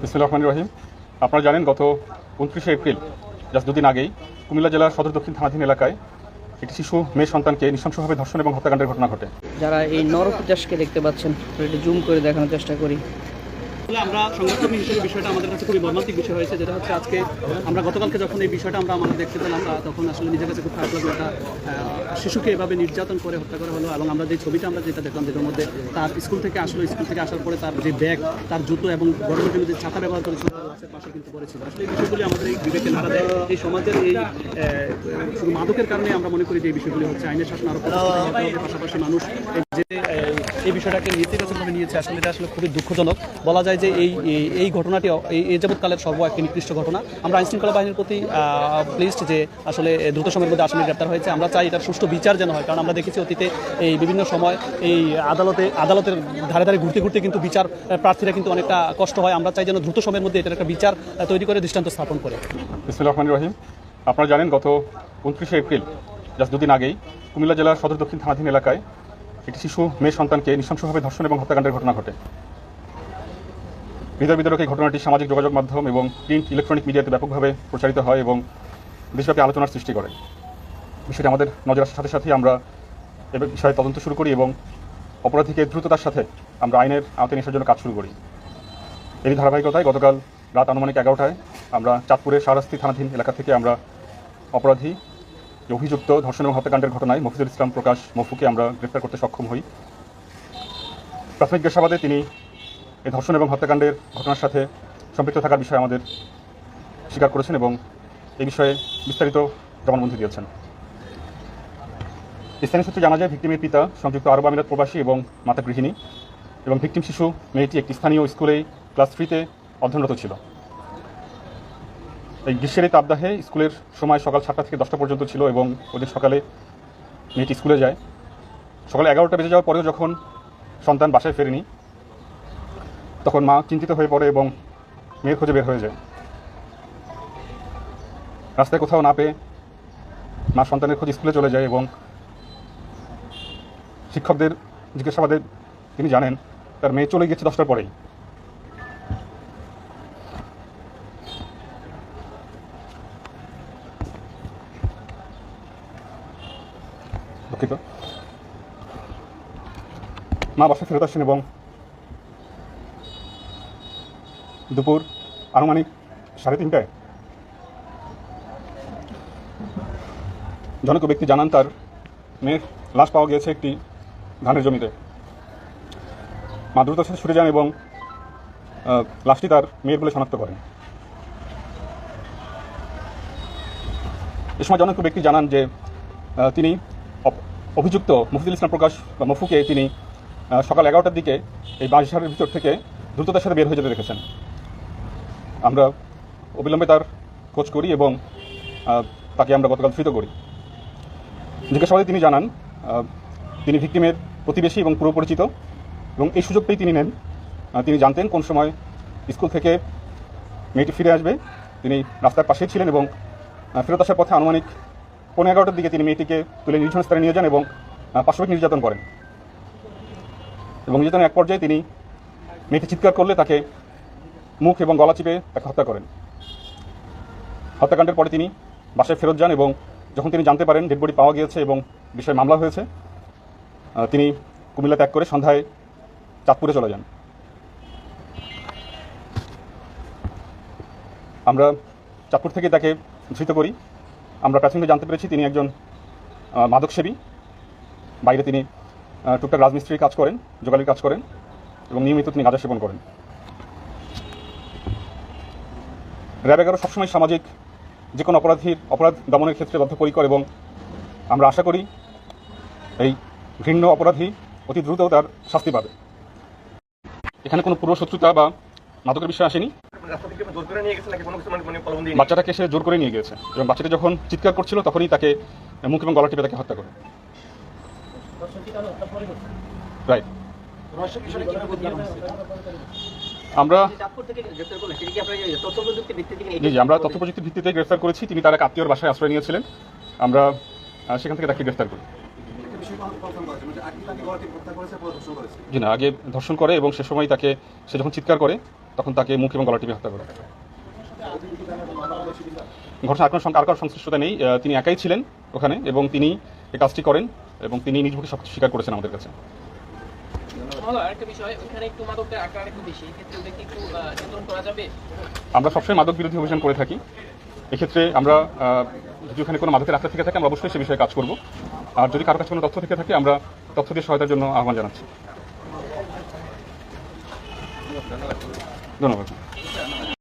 বিসমুল্লাহ রহমান রহিম। আপনারা জানেন গত উনত্রিশে এপ্রিল, জাস্ট দুদিন আগেই কুমিল্লা জেলার সদর দক্ষিণ থানাধীন এলাকায় একটি শিশু মেয়ে সন্তানকে নৃশংসভাবে ধর্ষণ এবং হত্যাকাণ্ডের ঘটনা ঘটে। যারা এই নরপিচাসকে দেখতে পাচ্ছেন জুম করে দেখানোর চেষ্টা করি। আমরা সংবাদকর্মী হিসেবে বিষয়টা আমাদের কাছে খুবই মর্মান্তিক বিষয় হয়েছে, যেটা হচ্ছে আজকে আমরা গতকালকে যখন এই বিষয়টা আমরা আমাদের দেখতে পেলাম তখন আসলে নিজের কাছে খুব খারাপ লাগল একটা শিশুকে এভাবে নির্যাতন করে হত্যা করা হলো এবং আমরা যে ছবিটা আমরা যেটা দেখলাম, যেটার মধ্যে তার স্কুল থেকে আসলো, স্কুল থেকে আসার পরে তার যে ব্যাগ, তার জুতো এবং গরমের জন্য যে ছাতা ব্যবহার করেছিল আসলে এই বিষয়গুলি আমাদের এই বিবেকে নাড়া দেয় এই সমাজের এই শুধু মাদকের কারণে আমরা মনে করি যে এই বিষয়গুলি হচ্ছে আইনের শাসন আরও। পাশাপাশি মানুষ এই যে, এই বিষয়টাকে নেতিবাচকভাবে নিয়েছে, আসলে এটা আসলে খুবই দুঃখজনক বলা যায় যে এই, এই- ঘটনাটি, এই যাবৎকালের সর্ব একটি নিকৃষ্ট ঘটনা। আমরা আইন শৃঙ্খলা বাহিনীর প্রতি প্লিজড যে আসলে দ্রুত সময়ের মধ্যে আসামি গ্রেপ্তার হয়েছে। আমরা চাই এটার সুষ্ঠু বিচার যেন হয়, কারণ আমরা দেখেছি অতীতে এই বিভিন্ন সময় এই আদালতে, আদালতের ধারে ধারে ঘুরতে ঘুরতে কিন্তু বিচার প্রার্থীরা কিন্তু অনেকটা কষ্ট হয়। আমরা চাই যেন দ্রুত সময়ের মধ্যে এটার একটা বিচার তৈরি করে দৃষ্টান্ত স্থাপন করে। রহিম। আপনারা জানেন গত উনত্রিশে এপ্রিল, জাস্ট দুদিন আগেই কুমিল্লা জেলার সদর দক্ষিণ থানাধীন এলাকায় একটি শিশু, মেয়ে সন্তানকে নৃশংসভাবে ধর্ষণ এবং হত্যাকাণ্ডের ঘটনা ঘটে। হৃদয় বিতরক এই ঘটনাটি সামাজিক যোগাযোগ মাধ্যম এবং প্রিন্ট ইলেকট্রনিক মিডিয়াতে ব্যাপকভাবে প্রচারিত হয় এবং দেশব্যাপী আলোচনার সৃষ্টি করে। বিষয়টি আমাদের নজর আসার সাথে সাথেই আমরা এ বিষয়ে তদন্ত শুরু করি এবং অপরাধীকে দ্রুততার সাথে আমরা আইনের আওতায় নিয়ে জন্য কাজ শুরু করি। এরই ধারাবাহিকতায় গতকাল রাত আনুমানিক এগারোটায় আমরা চাঁদপুরের শাহরাস্তি থানাধীন এলাকা থেকে আমরা অপরাধী অভিযুক্ত ধর্ষণ এবং হত্যাকাণ্ডের ঘটনায় মফিজুল ইসলাম প্রকাশ মফুকে আমরা গ্রেফতার করতে সক্ষম হই। প্রাথমিক জিজ্ঞাসাবাদে তিনি এই ধর্ষণ এবং হত্যাকাণ্ডের ঘটনার সাথে সম্পৃক্ত থাকার বিষয়ে আমাদের স্বীকার করেছেন এবং এই বিষয়ে বিস্তারিত জবানবন্দি দিয়েছেন। স্থানীয় সূত্রে জানা যায়, ভিক্টিমের পিতা সংযুক্ত আরব আমিরাত প্রবাসী এবং মাতা গৃহিণী এবং ভিকটিম শিশু মেয়েটি একটি স্থানীয় স্কুলেই ক্লাস থ্রিতে অধ্যয়নরত ছিল। এই গ্রীষ্মের এই তাপদাহে স্কুলের সময় সকাল সাতটা থেকে দশটা পর্যন্ত ছিল এবং ওদের সকালে মেয়েটি স্কুলে যায়। সকালে এগারোটা বেজে যাওয়ার পরেও যখন সন্তান বাসায় ফেরেনি তখন মা চিন্তিত হয়ে পড়ে এবং মেয়ের খোঁজে বের হয়ে যায়। রাস্তায় কোথাও না পেয়ে মা সন্তানের খোঁজ স্কুলে চলে যায় এবং শিক্ষকদের জিজ্ঞাসাবাদে তিনি জানেন, তার মেয়ে চলে গেছে দশটার পরেই। মা বাসা ফেরত আসেন এবং দুপুর আনুমানিক সাড়ে তিনটায়। জনক ব্যক্তি জানান, তার মেয়ের লাশ পাওয়া গিয়েছে একটি ধানের জমিতে। মা দ্রুত ছুটে যান এবং লাশটি তার মেয়ের বলে শনাক্ত করেন। এ সময় জনক ব্যক্তি জানান যে তিনি অভিযুক্ত মফিজুল ইসলাম প্রকাশ বা মফুকে তিনি সকাল এগারোটার দিকে এই বাঁশঝাড়ের ভিতর থেকে দ্রুততার সাথে বের হয়ে যেতে দেখেছেন। আমরা অবিলম্বে তার খোঁজ করি এবং তাকে আমরা গতকাল ধৃত করি। জিজ্ঞাসাবাদে তিনি জানান তিনি ভিক্টিমের প্রতিবেশী এবং পুরো পরিচিত এবং এই সুযোগ পেয়ে তিনি নেন। তিনি জানতেন কোন সময় স্কুল থেকে মেয়েটি ফিরে আসবে। তিনি রাস্তার পাশেই ছিলেন এবং ফেরত আসার পথে আনুমানিক পনেরো এগারোটার দিকে তিনি মেয়েটিকে তুলে নির্জন স্থানে নিয়ে যান এবং পাশবিক নির্যাতন করেন। এবং নির্যাতনের এক পর্যায়ে তিনি মেয়েটি চিৎকার করলে তাকে মুখ এবং গলা চিপে তাকে হত্যা করেন। হত্যাকাণ্ডের পরে তিনি বাসায় ফেরত যান এবং যখন তিনি জানতে পারেন ডেড বডি পাওয়া গিয়েছে এবং বিষয়ে মামলা হয়েছে তিনি কুমিল্লা ত্যাগ করে সন্ধ্যায় চাঁদপুরে চলে যান। আমরা চাঁদপুর থেকে তাকে ধৃত করি। আমরা প্রাথমিকভাবে জানতে পেরেছি তিনি একজন মাদকসেবী। বাইরে তিনি টুকটাক রাজমিস্ত্রির কাজ করেন, যোগালির কাজ করেন এবং নিয়মিত তিনি গাঁজা সেবন করেন। র্যাব এগারো সবসময় সামাজিক যে কোনো অপরাধীর অপরাধ দমনের ক্ষেত্রে বদ্ধপরিকর এবং আমরা আশা করি এই ঘৃণ্য অপরাধী অতি দ্রুত তার শাস্তি পাবে। এখানে কোনো পূর্ব শত্রুতা বা মাদকের বিষয় আসেনি। বাচ্চাটাকে সে জোর করে নিয়ে গিয়েছে এবং বাচ্চাটা যখন চিৎকার করছিল তখনই তাকে মুখ এবং গলা টিপে তাকে হত্যা করে। রাইট আমরা জি আমরা তথ্য প্রযুক্তির ভিত্তিতে গ্রেফতার করেছি। তিনি তার এক আত্মীয়র বাসায় আশ্রয় নিয়েছিলেন। আমরা সেখান থেকে তাকে গ্রেফতার করি। জি না আগে ধর্ষণ করে এবং সে সময় তাকে সে যখন চিৎকার করে তখন তাকে মুখ এবং গলা টিপে হত্যা করে। ঘটনা আর কোনো আর সংশ্লিষ্টতা নেই। তিনি একাই ছিলেন ওখানে এবং তিনি এই কাজটি করেন এবং তিনি নিজ মুখে সব স্বীকার করেছেন আমাদের কাছে। আমরা সবসময় মাদক বিরোধী অভিযান করে থাকি। এক্ষেত্রে আমরা যদি ওখানে কোনো মাদকের রাস্তা থেকে থাকে, আমরা অবশ্যই সে বিষয়ে কাজ করব। আর যদি কারও কাছে কোনো তথ্য থেকে থাকে, আমরা তথ্য দিয়ে সহায়তার জন্য আহ্বান জানাচ্ছি। ধন্যবাদ।